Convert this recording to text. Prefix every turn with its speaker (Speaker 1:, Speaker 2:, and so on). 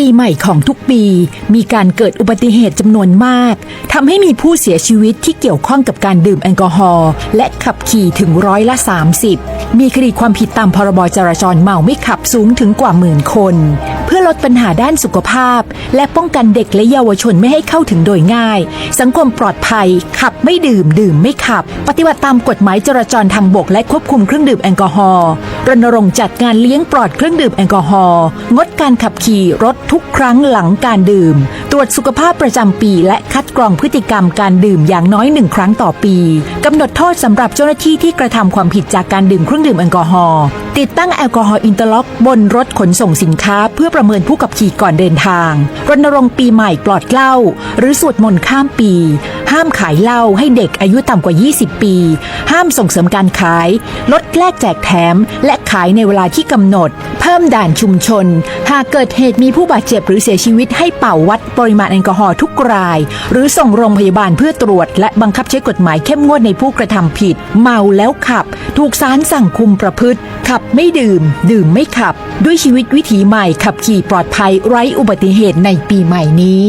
Speaker 1: ปีใหม่ของทุกปี มีการเกิดอุบัติเหตุจำนวนมากทำให้มีผู้เสียชีวิตที่เกี่ยวข้องกับการดื่มแอลกอฮอล์และขับขี่ถึงร้อยละ 30 มีคดีความผิดตามพรบจราจรเมาไม่ขับสูงถึงกว่าหมื่นคน พื่อลดปัญหาด้านสุขภาพ และป้องกันเด็กและเยาวชนไม่ให้เข้าถึงโดยง่าย สังคมปลอดภัย ขับไม่ดื่มดื่มไม่ขับ ปฏิบัติตามกฎหมายจราจรทางบกและควบคุมเครื่องดื่มแอลกอฮอล์รณรงค์จัดงานเลี้ยงปลอดเครื่องดื่มแอลกอฮอล์งดการขับขี่รถทุกครั้งหลังการดื่ม ตรวจสุขภาพประจำปีและคัดกรองพฤติกรรมการดื่มอย่างน้อยหนึ่งครั้งต่อปีกำหนดโทษสำหรับเจ้าหน้าที่ที่กระทำความผิดจากการดื่มเครื่องดื่มแอลกอฮอล์ติดตั้งแอลกอฮอล์อินเตอร์ล็อก บนรถขนส่งสินค้า เพื่อประเมินผู้ขับขี่ก่อนเดินทาง รณรงค์ปีใหม่ปลอดเหล้าหรือสวดมนต์ข้ามปี ห้ามขายเหล้าให้เด็กอายุต่ำกว่า 20 ปี ห้ามส่งเสริมการขาย ลดแลกแจกแถม และขายในเวลาที่กำหนด เพิ่มด่านชุมชน หากเกิดเหตุมีผู้บาดเจ็บหรือเสียชีวิตให้เป่าวัดปริมาณแอลกอฮอล์ทุกราย หรือส่งโรงพยาบาลเพื่อตรวจ และบังคับใช้กฎหมายเข้มงวดในผู้กระทำผิด เมาแล้วขับ ถูกศาลสั่งคุมประพฤติ ขับไม่ดื่ม ดื่มไม่ขับ ด้วยชีวิตวิถีใหม่ขับขี่ปลอดภัยไร้อุบัติเหตุในปีใหม่นี้